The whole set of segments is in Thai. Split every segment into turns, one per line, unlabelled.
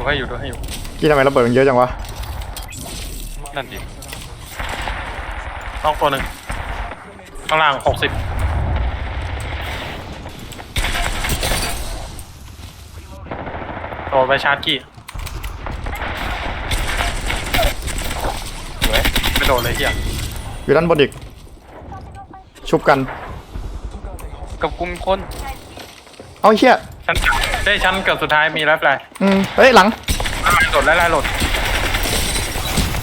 ดูให้อยู่ดูให้อยู่
กี้ทำไมระเบิดมันเยอะจังวะ
นั่นดิต้องตัวหนึ่งข้างล่างหกสิบโดดไปชาร์จกี้เว้ยไม่โดดเลยเฮีย
อยู่ด้านบนอีกชุบกัน
กับกลุ่มคน
เอาเชี่ย
ชั้นเฮ้ยชั้นเกือบสุดท้ายมีแล้วแปล
อืมเฮ้ยหลัง
ไล่โหลดไล่ไล่โหลด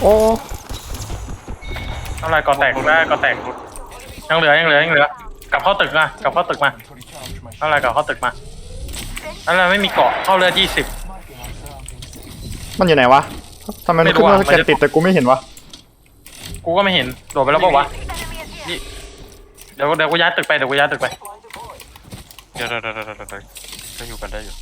โอ้
ทำลายก่อแตกได้ก่อแตกยังเหลือยังเหลือยังเหลือกลับเข้าตึกมากลับเข้าตึกมาทำลายกลับเข้าตึกมาอะไรไม่มีเกาะเข้าเรือยี่สิบ
มันอยู่ไหนวะทำไมมันขึ้น
ไม่รู้
ว่า
อะ
สแกนติดแต่กูไม่เห็นวะ
กูก็ไม่เห็นโดดไปแล้วปะวะนี่เดี๋ยวเดี๋ยวกูย้ายตึกไปเดี๋ยวกูย้ายตึกไป
เดี๋ยวเดี๋ยวเดี๋ยวเดี๋ยวเดี๋ยว ได้อยู่กันได้อยู่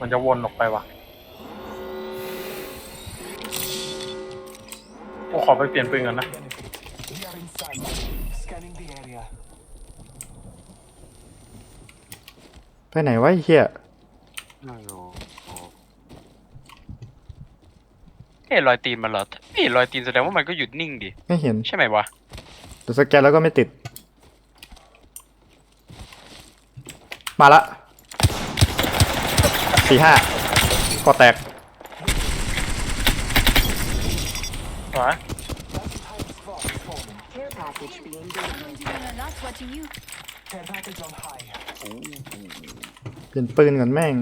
มันจะวนออกไปวะกูขอไปเปลี่ยนปืนกันนะ
We are inside. Scanning the area.
ไปไหนวะไอ้เฮีย
ไม่รู้โอ้เอ้รอยตีนมันเหรอเอ้รอยตีนแสดงว่ามันก็หยุดนิ่งดิ
ไม่เห็น
ใช่ไหมวะ
แต่สแกนแล้วก็ไม่ติด มาละสี่ห้าก็แตก
วะ
Care package being delivered.
Not watching you.
Care package on high.
เปลี่ยนปืนก่อนแม่ง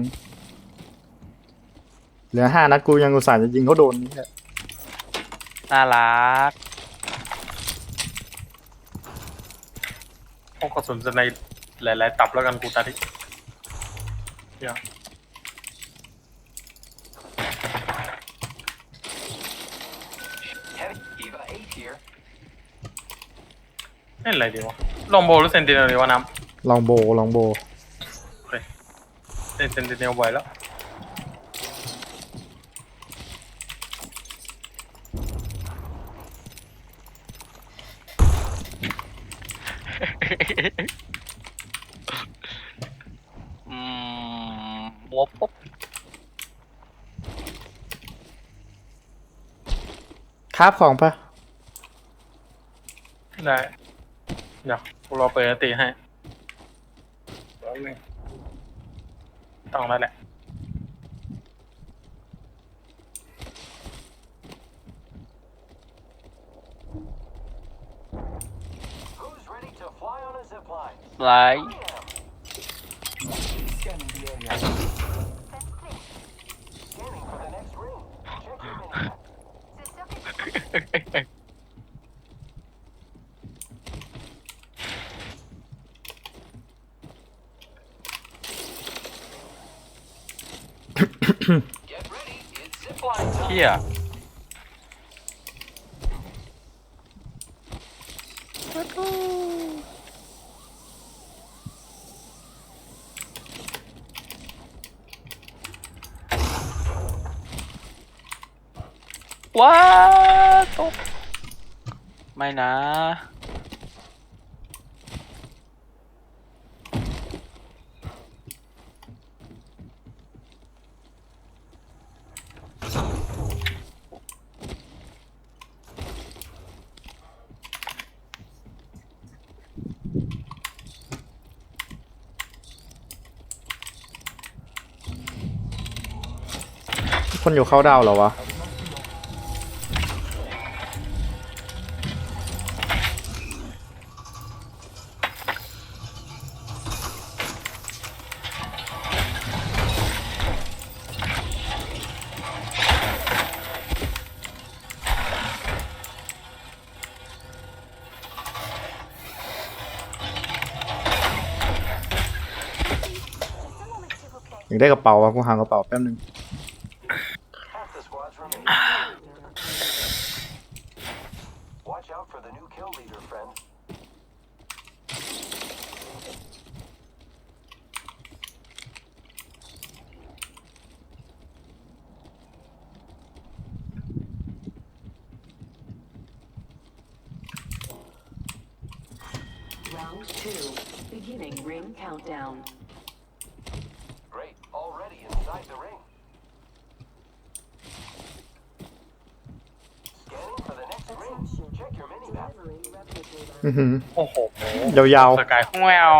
เหลือห้านัดกูยังอุตส่าห์จะยิงเขาโดนนี่แหละ
น่ารัก
พว กกระสุนจะในหลาย ๆ ตับแล้วกันกูตาที่เดี๋ยว
Heavy Eva 8 here.
เล่นอะไรดีวะ ลองโบหรือเซนติเนลดีวะน้
ลองโบลองโบำ
เล่นเซนติเนลบ่อยแล้ว
อืมหัวปุ๊บ
คาบของปะ
ได้ เดี๋ยวกูรอเปิดอันตีให้แป๊บนึงต้องแล้วแหละ
Who's ready to fly on a zip line?
ไลท์
Scanning the area. Scanning for the next ring. Check your minimap.
เที่ยว้า ตกไม่นะ
คนอยู่เข้าดาวเหรอวะ ยากได้กระเป๋าวะกูหากระเป๋าแป๊บนึง
Half the squads remain. Watch out for the new kill leader, friend.
เ Round
two. Beginning ring countdown.
Great. Already inside the ring. Scanning for the next ring. Check your mini map.
Delivering replicator.
อือหือ
โอ้โห
ยาว
สกาย
แวว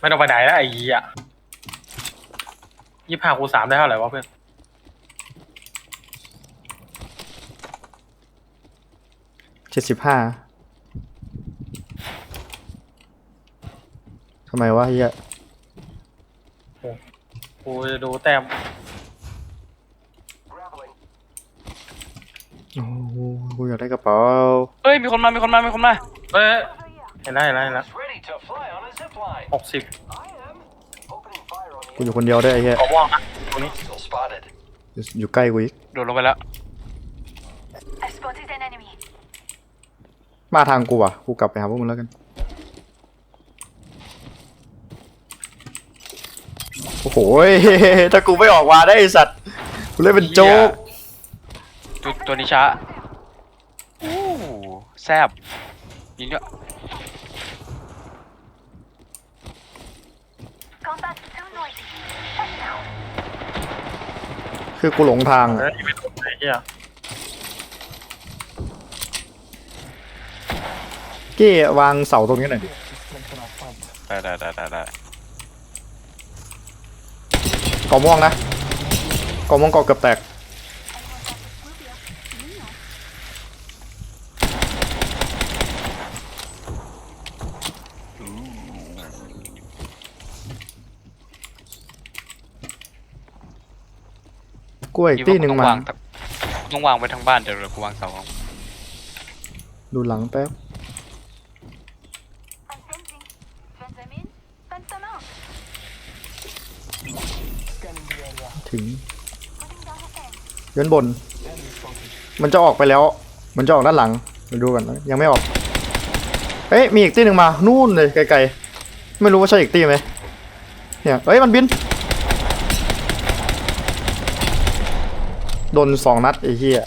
ไม่ต้องไปไหนแล้วไอ้ยี่อะยี่ห้าคูณสามได้เท่าไหร่วะเพื่อน
เจ็ดสิบห้าทำไมวะเฮีย
กูจะดูแต้ม
Grappling.
โอ้โหกูอยากได้กระเป๋า
เฮ้ยมีคนมามีคนมามีคนมา
เอ้ยเห็นแล้วเห็นแล้วเห็นแล้ว
It's ready to fly on a zip line.
หกสิบ
I am. Opening fire on
กูอยู่คนเดียวได้วยไอ้เฮีย
ขอว่างนะตรงนี้
Hostile spotted.
อยู่อยู่ใกล้กูอีก
โดดลงไปแล้ว
I spotted an enemy.
มาทางกูอะ กูกลับไปหาพวกมึงแล้วกัน โอ้โห ยถ้ากูไม่ออกมาได้ไอสัตว์กูเล่นเป็นโจ๊ก
ตัวตัวนี้ช้าอู้แซบยิงเยอะ
Combat too noisy. What now?
คือกูหลงทาง
เฮ้
อะ
ยไม่ถูกไอ้เหี้ย
เก้วางเสาตรงนี้หน่อย
ได้ได้ได้ได้ได้
กอม่วงนะกอม่วงกอเกือบแตกกล้วย
คิด
ตี
ว่า
หนึ่ง
ต้อง
มา
วางตะต้องวางไว้ทั้งบ้านเดี๋ยวเรากูวางเสา
ดูหลังแป๊บ ถึง
Putting down a fence.
ย้อนบน มันจะออกไปแล้ว มันจะออกด้านหลังไปดูกันนะยังไม่ออก เอ้ยมีอีกตีหนึ่งมา นู่นเลยไกลๆ ไม่รู้ว่าใช่อีกตีไหมเนี่ยเอ้ยมันบิน โดนสองนัดไอ้เหี้ย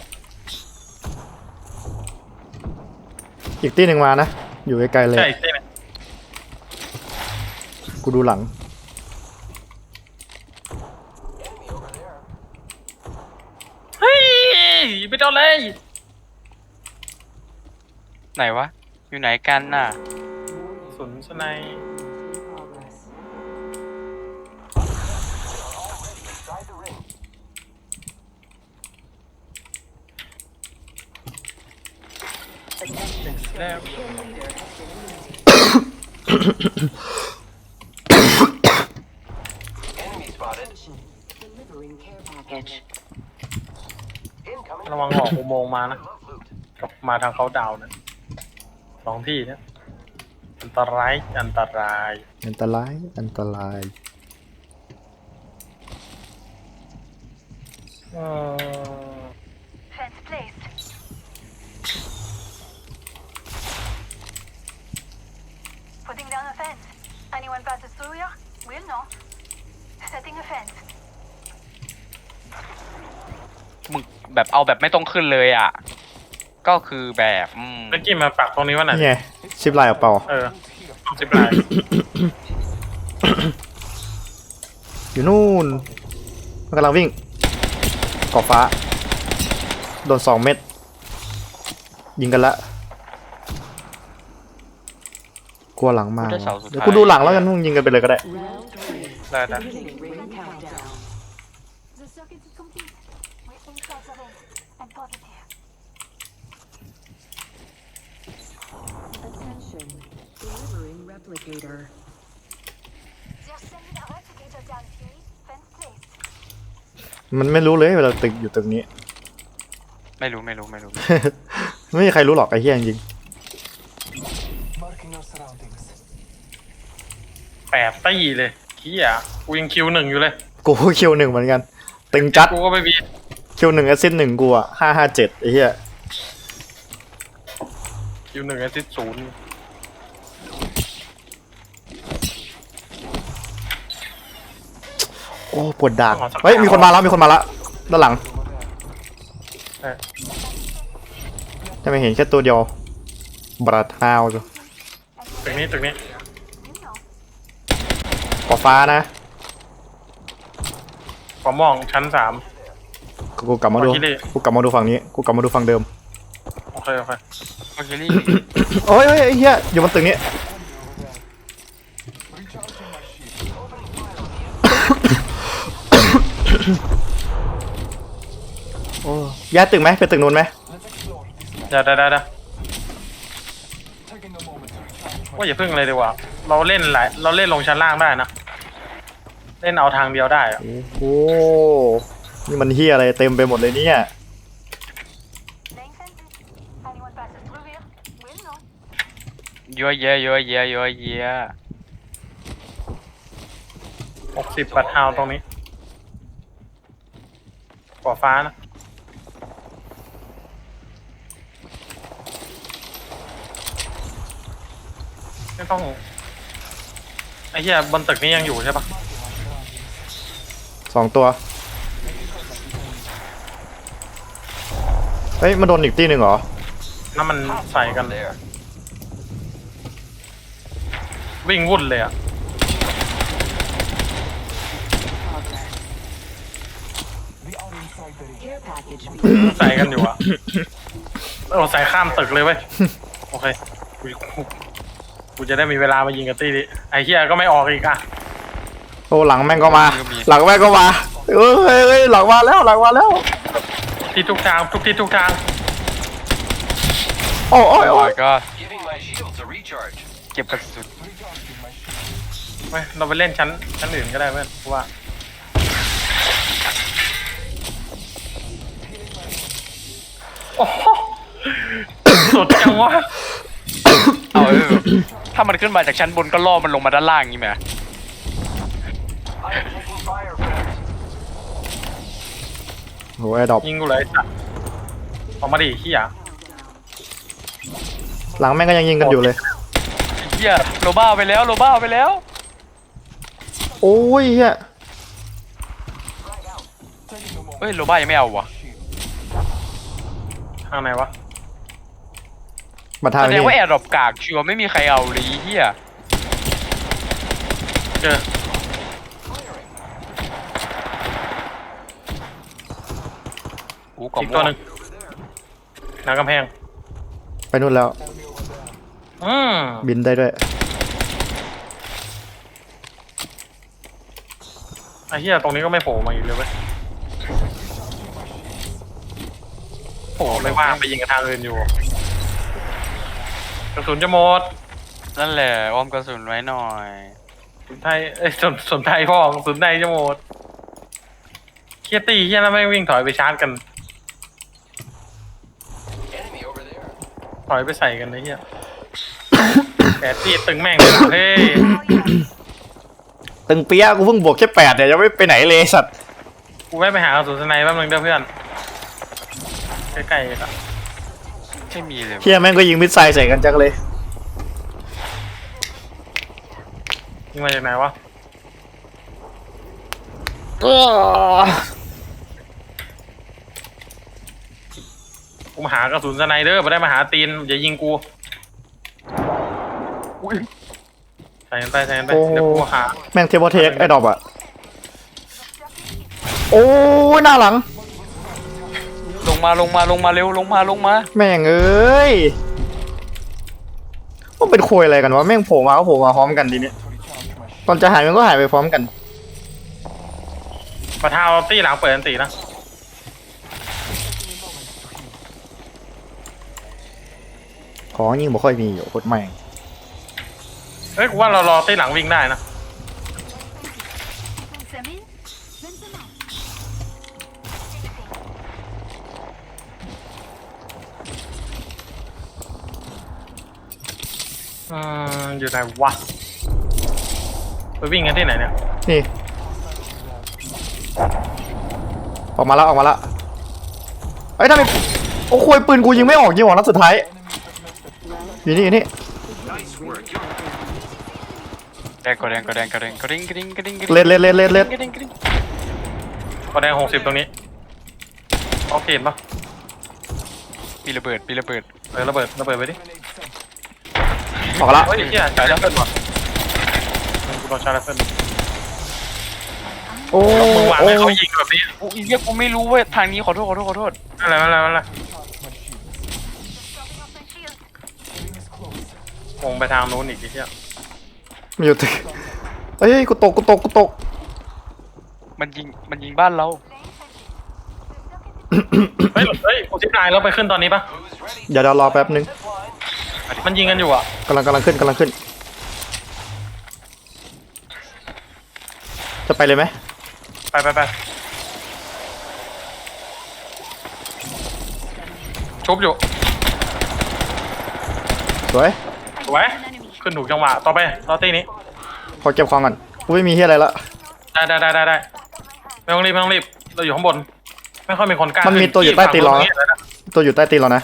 อีกตีหนึ่งมานะ อยู่ไกลๆเลย
ใช่ใช่ไหม
กูดูหลัง
เฮ้ย ไม่ต้องเลย
ไหนวะ อยู่ไหนกันน่ะ
สุนสไนย
Progress.
Inside the ring.
แล้ว
Enemy spotted.
Delivering care package.
Incoming.
ระวังออกอุโมงค์มานะ
Love loot.
กลับมาทางเขาดาวน์นะสองที่เนี่ยอันตรายอันตราย
อันตราย อันตราย
เออ
Fence placed. Putting down a fence. Anyone passes through here? We'll know. Setting a fence.
มึง แบบเอาแบบไม่ต้องขึ้นเลยอะ ก็คือแบบอืม
เมื่อกี้มาปักตรงนี้ว่าไหน
นี่ไงชิปลายออกเปล่า
เออสิบลาย
อยู่นู่นมันกำลังวิ่งกอบฟ้า โดนสองเม็ดยิงกันละกลัวหลังมา
ได้เสาสุด
เดี๋ยว
ท้าย
กูดูหลังแล้วกันมึงยิงกันไปเลยก็ได้
Round three.
ได้ได้
Beginning ring countdown.
The circuit is complete. We're inside the ring. I'm positive.
Attention. Delivering replicator.
They're sending a replicator down here. Fence placed.
มันไม่รู้เลยเวลาตึกอยู่ตึกนี้
ไม่รู้ไม่รู้ไม่รู้
ไม่มีใครรู้หรอกไอ้เหี้ยจริง
Marking our surroundings.
แปดตี้เลยขี้อะกูยังคิวหนึ่งอยู่เลย
ๆกูคิวหนึ่งเหมือนกัน ตึงจัด
กูก็ไม่มี
คิวหนึ่งแอซิดหนึ่งกูอะห้าห้าเจ็ดไอ้เหี้ย
คิวหนึ่งแอซิดศูนย์
โอ้ปวดดากเฮ้ยมีคนมาแล้วมีคนมาแล้วด้านหลัง
เออ
จะไม่เห็นแค่ตัวเดียวบราทาวจ้ะ
Anyone
ตึกนี้ตึกนี้
We'll know.
กอฟ้านะ
ขอมองชั้นสาม
กูกูกลับมาดู
ขอคิดดิ
กูกลับมาดูฝั่งนี้กูกลับมาดูฝั่งเดิม
โอเคโอเค
โอเคลี่
โอ้ยเฮ้ยไอ้เฮียอยู่บนตึกนี้ ย้ายตึกไหมไปตึกนู้นไหม
เดี๋ยวเดี๋ยวเดี๋ยวเดี๋ยวว่าอย่าพึ่งเลยดีกว่า เราเล่นหลายเราเล่นลงชั้นล่างได้นะ เล่นเอาทางเดียวได้อะ
โอ้โหนี่มันเฮียอะไรเต็มไปหมดเลยเนี่ย
Laying fences. Anyone passes through here, we'll know.
ยัวเยะยัวเยะยัวเยะ
หกสิบปัดเท้าตรงนี้ก่อฟ้านะ ต้องไอ้เหี้ยบนตึกนี้ยังอยู่ใช่ปะ
สองตัว เฮ้ยมันโดนอีกตีหนึ่งเหรอ
น้ำมันใส่กันเลยวิ่งวุ่นเลยอะ
Care package
ใส่กันอยู่อะเออใส่ข้ามตึกเลยเว้ย โอเคกู กูกูจะได้มีเวลามายิงกับตี้นี้ไอ้เหี้ยก็ไม่ออกอีกอะ
โอ้หลังแม่งก็มา หลังแม่งก็มาเอ้ยเฮ้ยเฮ้ยหลังมาแล้วหลังมาแล้ว
ที่ทุกทางทุกที่ทุกทาง
โอ้โอ้ย
โอ้
โอ้ย
ยก็
Giving my shields a recharge.
เก็บกระสุน
เว้ยเราไปเล่นชั้นชั้นอื่นก็ได้เพื่อนเพราะว่าโอ้โหสุดจังวะ
เอาเออ ถ้ามันขึ้นมาจากชั้นบนก็ล่อมันลงมาด้านล่างงี้ไหม
I am taking fire, friends.
โหไอ้ดอก
ยิงกูเลยสัตว์ออกมาดิขี้ย
หลังแม่งก็ยังยิงกันอยู่เลย
ไอ้เฮียโลบ้าไปแล้วโลบ้าไปแล้ว
โอ้ยเฮีย
เฮ้ยโลบ้ายังไม่เอาวะ
ทางไหนวะ
มาทาง
แสดง
นี้
ว่าแอร์ดรอปกากชัวร์ไม่มีใครเอาเลยไอ้เฮีย
เจอ
กูกล่อง
อีกตัวหนึ่งหน้ากำแพง
ไปนู่นแล้ว
อืม
บินได้ด้วย
ไอ้เหี้ยตรงนี้ก็ไม่โผล่มาอีกเลยเว้ยโผล่ไม่ว่างไปยิงกับทางอื่นอยู่ กระสุนจะหมด
นั่นแหละอ้อมกระสุนไว้หน่อย
สนไทยเอ้ยสนสนไทยพ่อกระสุนไทยจะหมดเคียตีเคียแล้วไม่งวิ่งถอยไปชาร์จกัน
Enemy over there.
ถอยไปใส่กันไอ้เหี้ยแปดตีตึงแม่งเลยว่ะเฮ้ย
ตึงเปียะกูเพิ่งบวกแค่แปดเนี่ยยังไม่ไปไหนเลยสัตว์
กูแวะไปหากระสุนสไนแป๊บนึงเด้อเพื่อนใกล้ๆกัน
ไม่มีเลย
เฮียแม่งก็ยิงมิสไซล์ใส่กันจังเลย
ยิงมาจากไหนวะกูมาหากระสุนสไนเดอร์มาได้มาหาตีนอย่ายิงกูใส่กันไปใส่กันไป
โอ้
เดี๋ยวกูหา
แม่งเทเบิลเทคไอ้ดอกอะโอ้ยหน้าหลัง
ลงมาลงมาลงมาเร็วลงมาลงมา
แม่งเอ้ยมันเป็นคุยอะไรกันวะแม่งโผล่มาก็โผล่มาพร้อมกันดีเนี่ยตอนจะหายมันก็หายไปพร้อมกัน
ประทาวตี้หลังเปิดอันตีนะ
ของยิงบ่ค่อยมีอยู่โคตรแม่ง
เฮ้ยกูว่าเรารอตี้หลังวิ่งได้นะ อืมอยู่ไหนวะไปวิ่งกันที่ไหนเนี่ย
นี่ ออกมาแล้วออกมาแล้วเฮ้ยทำไมโอ้โคยปืนกูยิงไม่ออกยิงออกนัดสุดท้ายอยู่นี่อยู่นี่
Nice work. You're
แดงก็แดงก็แดงก็แดงก็แดงก็แดงก็แดงก็แดง
เล็ดเล็ดเล็ดเล็ดเล็ด
ก็แดงก็แดง
ก็แดงหกสิบตรงนี้เอาเกณฑ์ปะ
มีระเบิดมีระเบิด
เออระเบิดระเบิดไปดิ
ออกละ
เฮ้ยเฮียใช้แล้วเพื่อนว่ะกูโดนใช้แล้วเพื่อน
โอ้
มึงวาง
โอ้
ให้เขายิงแบบนี้
โอ้ยเหี้ยกูไม่รู้เว้ยทางนี้ขอโทษขอโทษขอโทษ
อะไรอะไรอะไร
Stopping off my shield.
วงไปทางนู้นอีกทีเฮีย
มันอยู่ตึกเฮ้ยกูตกกูตกกูตก
มันยิงมันยิงบ้านเรา
เฮ้ยเฮ้ยกูทิปไลน์แล้วไปขึ้นตอนนี้ปะ
เดี๋ยวเดี๋ยวรอแป๊บนึง
มันยิงกันอยู่อะ
กำลังกำลังขึ้นกำลังขึ้น จะไปเลยไหม
ไปไปไปชุบอยู่
สวย
สวยขึ้นถูกจังหวะต่อไปต่อตีนี้
ขอเก็บของก่อนกูไม่มีเฮียอะไรละ
ได้ได้ได้ได้ได้ไม่ต้องรีบไม่ต้องรีบเราอยู่ข้างบน ไม่ค่อยมีคนกล้า
มันมี
ขึ้
ตัวอยู่ใต้ตีนเรา
ฝั่งนู้น
ตัวอยู่ใต้ตีนเรานะ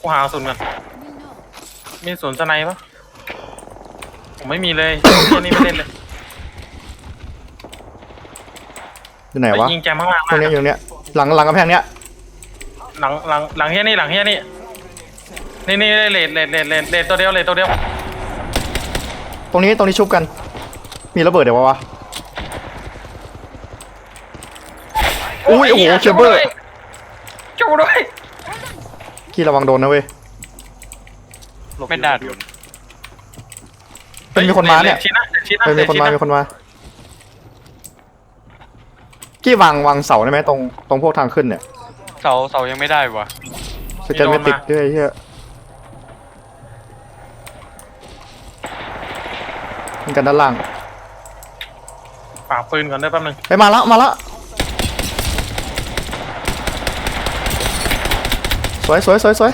กูหาศูนย์กันมีศูนย์สไนปะผมไม่มีเลยเที่ยนี่ไม่เล่นเลย
อยู่ไหนวะ
ไปยิงแจมข้างล่าง
ตรงเนี้ยอยู่เนี้ยหลังหลังกำแพงเนี้ย
หลังหลังหลังเฮียนี่หลังเฮียนี่นี่นี่เลดเลดเลดเลดเลดตัวเดียวเลดตัวเดียว
ตรงนี้ตรงนี้ชุบกัน มีระเบิดเดี๋ยววะวะอุ้ยโอ้โหเคเบิล
จูด้วย
ขี้ระวังโดนนะเว้ย
ไม่น่าโดน
เป็นมีคนมาเนี่ย
ชิ้นนะชิ้นนะ
เป็นมีคนมา
ชิ้
มีคนมากี้วางวางเสาได้ไหมตรงตรงพวกทางขึ้นเนี่ย
เสาเสายังไม่ได้วะ
สแกนไม่ติดด้วยไอ้เฮียมีกันด้านล่าง
ฝากปืนก่อนได้แป๊บนึง
ไปมาละมาละ วยสวยสวยสวย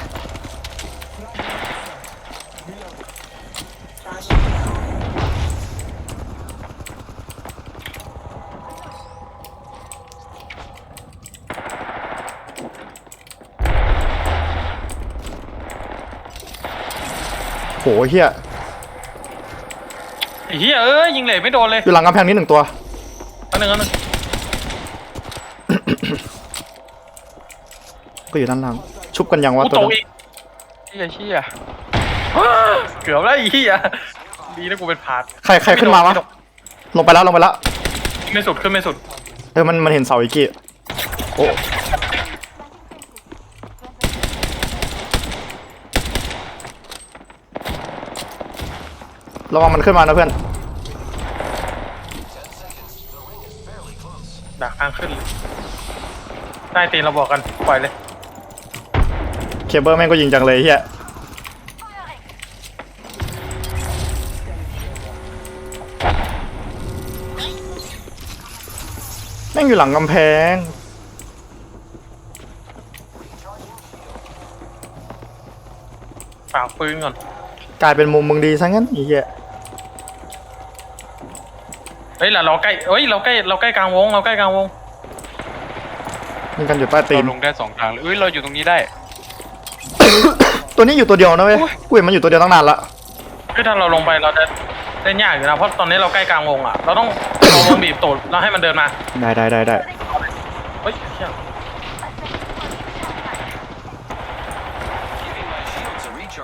โหเฮีย
ไอ้เฮียเอ้ยยิงเหลยไม่โดนเลย
อยู่หลังกำแพงนี้หนึ่งตัว
อันหนึ่งอันหนึ่ง
ก็อยู่ด้านล่าง ชุบกันยังวะ
กู
ตัว
ตก
นั้น
อีก
เหี้ยเหี้ย
เกือบแล้วไอ้เฮียดีนะกูเป็นพาร์ท
ใครใครขึ้นมาวะลงไปแล้วลงไปแล้ว
ขึ้นไม่สุดขึ้นไม่สุด
เออมันมันเห็นเสาอีกกี้โอ้ระวังมันขึ้นมานะเพื่อน
ดักทางขึ้นเลยใต้ตีนเราบอกกันปล่อยเลย
เคเบิลแม่งก็ยิงจังเลยเฮียแม่งอยู่หลังกำแพง
ฝากปืนก่อน
กลายเป็นมุมมึงดีซะงั้นไอ้เฮีย
เฮ้ยเราเราใกล้เฮ้ยเราใกล้เราใกล้กลางวง เราใกล้กลางวง
ยิงกันอยู่ใต้ตี
เรา
น
ลงได้สองทางเลยเอ้ยเราอยู่ตรงนี้ได้
ตัวนี้อยู่ตัวเดียวนะเว้ย
โอ้ย
กูเห็นมันอยู่ตัวเดียวตั้งนานละ
คือถ้าเราลงไปเราจะเล่นยากอยู่นะเพราะตอนนี้เราใกล้กลางวงอะ เราต้องเอาวงบีบตูดแล้วให้มันเดินมา
ได้ได้ได้ได้
เฮ้ยเชี่ย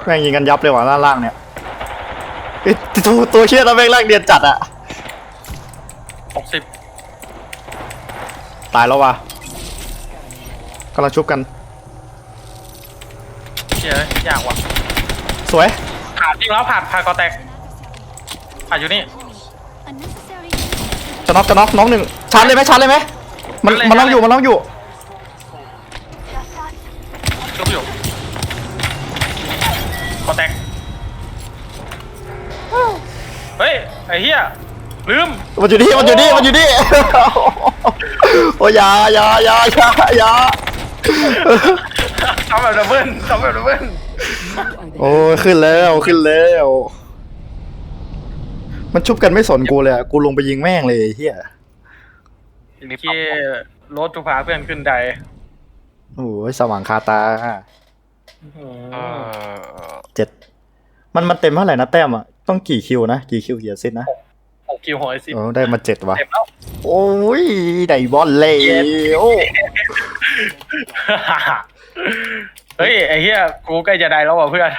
แม่งยิงกันยับเลยว่ะด้านล่างเนี่ยไอ้ตัวตัวเชี่ยแล้วแม่งแรกเดียนจัดอะ
หกสิบ
ตายแล้วว่ะกำลังชุบกัน
เชี่ยยากว่ะ
สวย
ผ่านจริงแล้วผ่านผ่านกอแตกผ่านอยู่นี่
Unnecessary.
จะน็อกจะน็อกน้องหนึ่งชาร์จเลยไหมชาร์จเลยไหมมัน
ชาร์จเลย
มันน็อกอยู่
ชาร์จเลย
มันน็อกอยู่
ชุบอยู่กอแตกเฮ้ยไอ้เหี้ยลืม
มันอยู่นี่มันอยู่นี่มันอยู่นี่ โอ้ยอยาอยาอยาอยาอยา
ทำแบบดับเบิ้ลทำแบบดับเบิ้ล
โอ้ยขึ้นแล้วขึ้นแล้ว มันชุบกันไม่สนกูเลยอะกูลงไปยิงแม่งเลยไอ้เฮีย
ทีนี้
เที่รถจุพาเพื่อนขึ้นใด
โอ้ยสว่างคาตา
เออ
เจ็ดมันมันเต็มเท่าไหร่นะแต้มอะต้องกี่คิวนะกี่คิวเฮียซิดนะ
หก คิวหอยสิบ
โอ้ได้มาเจ็ดว่ะ
เต็มแล้ว
โอ้ยได้บอลเลยโอ้
เฮ้ยไอ้เหี้ยกูใกล้จะได้แล้วว่ะเพื่อน